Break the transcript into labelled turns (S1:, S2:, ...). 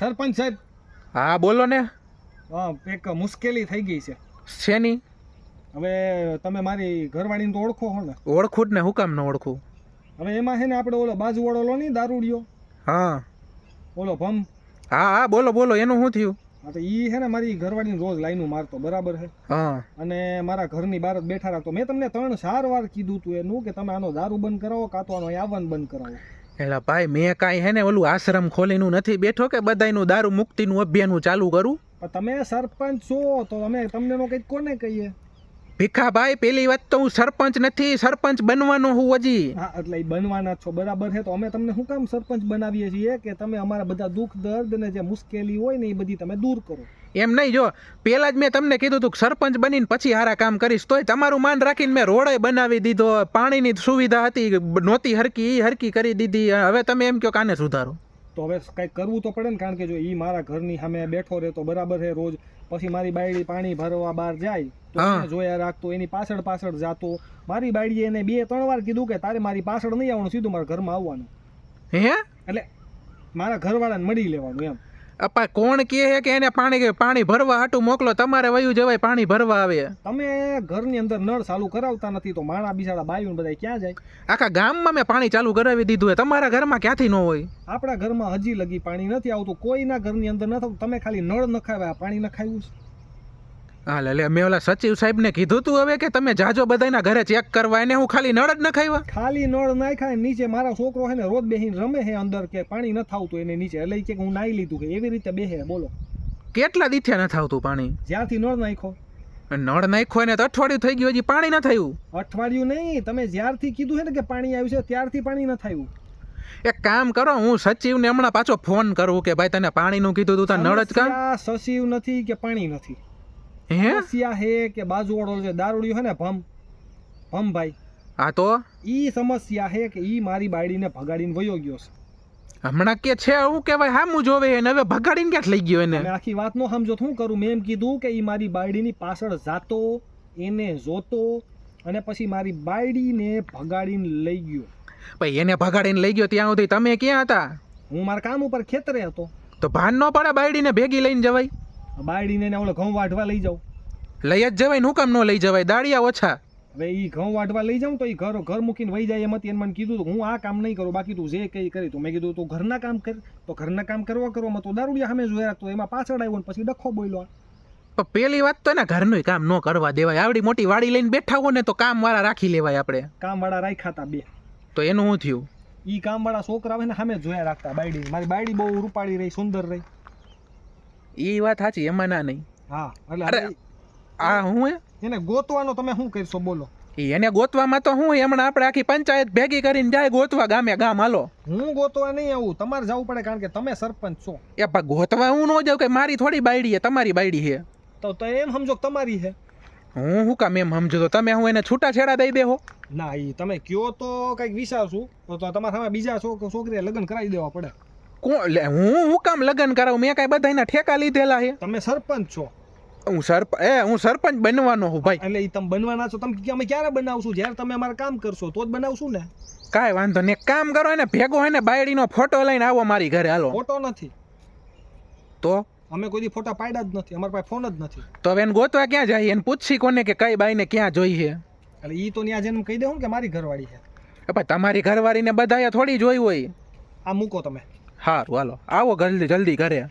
S1: સરપંચ સાહેબ.
S2: હા બોલો ને.
S1: હા, એક મુશ્કેલી થઈ ગઈ છે.
S2: શેની?
S1: હવે તમે મારી ઘરવાળીને તો ઓળખો હો ને.
S2: ઓળખું જ ને હું કામ ન ઓળખું?
S1: હવે એમાં છે ને આપણે ઓલો બાજુવાળો લો નહીં દારૂડિયો.
S2: હા.
S1: ઓલો ભમ.
S2: હા હા બોલો બોલો એનું શું થયું?
S1: હા તો ઈ છે ને મારી ઘરવાળીને રોજ લાઈનું મારતો બરાબર છે?
S2: હા.
S1: અને મારા ઘરની બહાર જ બેઠા રાખતો. મેં તમને ત્રણ ચાર વાર કીધું તું એનું કે તમે આનો દારૂ બંધ કરાવો કાં તો આનો અહીં આવવાનું બંધ કરાવો.
S2: એલા ભાઈ, મેં કાંઈ હે ને ઓલું આશ્રમ ખોલીનું નથી બેઠો કે બધાયનું દારૂ મુક્તિનું અભિયાન ચાલુ કરું?
S1: તમે સરપંચ છો, તો અમે તમને કંઈક કોને કહીએ?
S2: ભીખાભાઈ પેલી વાત તો હું સરપંચ નથી સરપંચ બનવાનો હું હજી.
S1: હા એટલે બનવાના છો. બરાબર છે. તો અમે તમને શું કામ સરપંચ બનાવીએ છીએ કે તમે અમારા બધા દુઃખ દર્દ ને જે મુશ્કેલી હોય ને એ બધી તમે દૂર કરો.
S2: એમ નહીં જો પેલા જ મેં તમને કીધું હતું કે સરપંચ બનીને પછી હારા કામ કરીશ તોય તમારું માન રાખીને મેં રોડે બનાવી દીધો. પાણીની સુવિધા હતી નહોતી હરકી એ હરકી કરી દીધી. હવે તમે એમ કહો કાને સુધારો.
S1: તો હવે કંઈક કરવું તો પડે ને કારણ કે જો એ મારા ઘરની સામે બેઠો રહેતો બરાબર છે રોજ. પછી મારી બાયડી પાણી ભરવા બહાર જાય તો જોયા રાખતો એની પાછળ પાછળ જાતો. મારી બાયડીએ એને બે ત્રણ વાર કીધું કે તારે મારી પાછળ નહીં આવવાનું સીધું મારા ઘરમાં આવવાનું.
S2: હે?
S1: એટલે મારા ઘરવાળાને મળી લેવાનું એમ.
S2: અપા કોણ કહે છે કે એને પાણી પાણી ભરવા હાટું મોકલો? તમારે વયું જવાય પાણી ભરવા આવે.
S1: તમે ઘરની અંદર નળ ચાલુ કરાવતા નથી તો માણા બિચારા બાયું બધા ક્યાં જાય?
S2: આખા ગામમાં મેં પાણી ચાલુ કરાવી દીધું હોય તમારા ઘરમાં ક્યાંથી ન હોય?
S1: આપણા ઘરમાં હજી લગી પાણી નથી આવતું કોઈના ઘરની અંદર ન થતું તમે ખાલી નળ નખાવ્યા પાણી નખાવ્યું છે.
S2: હા લે લે મેં ઓલા સચિવ સાહેબને કીધું તું હવે કે તમે જાજો બધાના ઘરે ચેક કરવા. એને હું ખાલી નળ જ નખાવ્યા
S1: ખાલી નળ નાખ્યા નીચે મારો છોકરો છે ને રોજ બેહીને રમે હે અંદર કે પાણી ન થાવતું એને નીચે. એટલે કે હું નાઈ લીધું કે એવી રીતે બેહે બોલો.
S2: કેટલા દીથ્યા ન થાવતું પાણી?
S1: જ્યાંથી નળ નાખ્યો.
S2: નળ નાખ્યો એને તો અઠવાડિયું થઈ ગયું હજી પાણી ન થયું.
S1: અઠવાડિયું નહીં તમે જ્યારથી કીધું છે ને કે પાણી આવ્યું છે ત્યારથી પાણી ન થયું.
S2: એક કામ કરો હું સચિવને હમણાં પાછો ફોન કરું કે ભાઈ તને પાણીનું કીધું તું તને નળ જ
S1: કા? સચિવ નથી કે પાણી નથી. સમસ્યા હે કે બાજુવાળો જે દારૂડિયો હે ને ભમ. ભાઈ.
S2: હા તો?
S1: ઈ સમસ્યા હે કે ઈ મારી બાયડીને ભગાડીને વયો ગયો છે.
S2: હમણાં કે છે હું કહેવાય હામું જોવે એને. હવે ભગાડીને ક્યાં લઈ ગયો એને?
S1: આખી વાત નો સમજો શું કરું? મેં એમ કીધું કે ઈ મારી બાયડીની પાછળ જાતો એને જોતો અને પછી મારી બાયડીને ભગાડીને લઈ ગયો.
S2: ભાઈ એને ભગાડીને લઈ ગયો ત્યાં સુધી તમે ક્યાં હતા?
S1: હું મારા કામ ઉપર ખેતરે હતો.
S2: તો ભાન ન પડે બાયડીને ભેગી લઈને જવાય?
S1: બાયડીને એને ઓલો ઘઉં વાઢવા લઈ જાઉં.
S2: લઈ જ જવાયનું કામ ન લઈ જવાય? દાળિયા ઓછા.
S1: હવે ઈ ઘઉં વાટવા લઈ જાઉં તો એ ઘર ઘર મૂકીને વહી જાય એમ હતી. એને મને કીધું હતું, હું આ કામ નહીં કરું બાકી તું જે કઈ કરી તું. મેં કીધું તું ઘરના કામ કર. તો ઘરના કામ કરવા કરવામાં તો દારૂડિયા સામે જોયા તો એમાં પાછળ આવ્યો ને પછી ડખો બોલ્યો
S2: પણ પેલી વાત તો ને ઘરનું કામ ન કરવા દેવાય. આવડી મોટી વાડી લઈને બેઠા હો ને તો કામ વાળા રાખી લેવાય આપણે.
S1: કામવાળા રાખ્યા હતા બે.
S2: તો એનું શું થયું?
S1: ઈ કામવાળા છોકરા હોય ને સામે જોયા રાખતા બાયડી મારી બાયડી બહુ રૂપાળી રહી સુંદર રહી.
S2: એ વાત સાચી એમાં ના નહીં.
S1: હા એટલે
S2: અરે, આ હું.
S1: એને ગોતવાનો તમે શું કરશો બોલો.
S2: એને ગોતવામાં તો હું હમણાં આપણે આખી પંચાયત ભેગી કરીને જાય ગોતવા ગામે ગામ હાલો.
S1: હું ગોતવા નહીં આવું તમારે જવું પડે કારણ કે તમે સરપંચ છો.
S2: એ પણ ગોતવા હું ન જાઉં કે મારી થોડી બાયડી છે તમારી બાયડી છે
S1: તો તો એમ સમજો કે તમારી છે
S2: હું શું કામ એમ સમજો તો તમે હું એને છૂટા છેડા દઈ દેહો?
S1: ના એ તમે કયો તો કંઈક વિચારશું તો તો તમારા સામે બીજા છોકરા છોકરીએ લગ્ન કરાવી દેવા પડે.
S2: કોણ? લે હું હું કામ લગ્ન કરાવું? મેં કાંઈ બધાના ઠેકા લીધેલા છે.
S1: તમે સરપંચ છો.
S2: હું સરપ એ હું સરપંચ બનવાનો હું ભાઈ.
S1: એટલે તમે બનવાના છો. તમે કે અમે ક્યારે બનાવશું? જ્યારે તમે અમારે કામ કરશો તો જ બનાવશું ને.
S2: કાંઈ વાંધો નહીં. કામ કરો એને ભેગો હોય ને બાયડીનો ફોટો લઈને આવો મારી ઘરે. હાલો.
S1: ફોટો નથી.
S2: તો?
S1: અમે કોઈ દી ફોટા પાડ્યા જ નથી. અમારી પાસે ફોન જ નથી.
S2: તો હવે એને ગોતવા ક્યાં જાય? એને પૂછી કોને કે કઈ બાઈને ક્યાં જોઈ છે.
S1: એટલે ઈ તો ત્યાં જઈને કહી દેવું કે મારી ઘરવાળી છે.
S2: ભાઈ તમારી ઘરવાળીને બધાએ થોડી જોઈ હોય.
S1: આ મૂકો તમે.
S2: સારું હાલો. આવો જલ્દી જલ્દી ઘરે.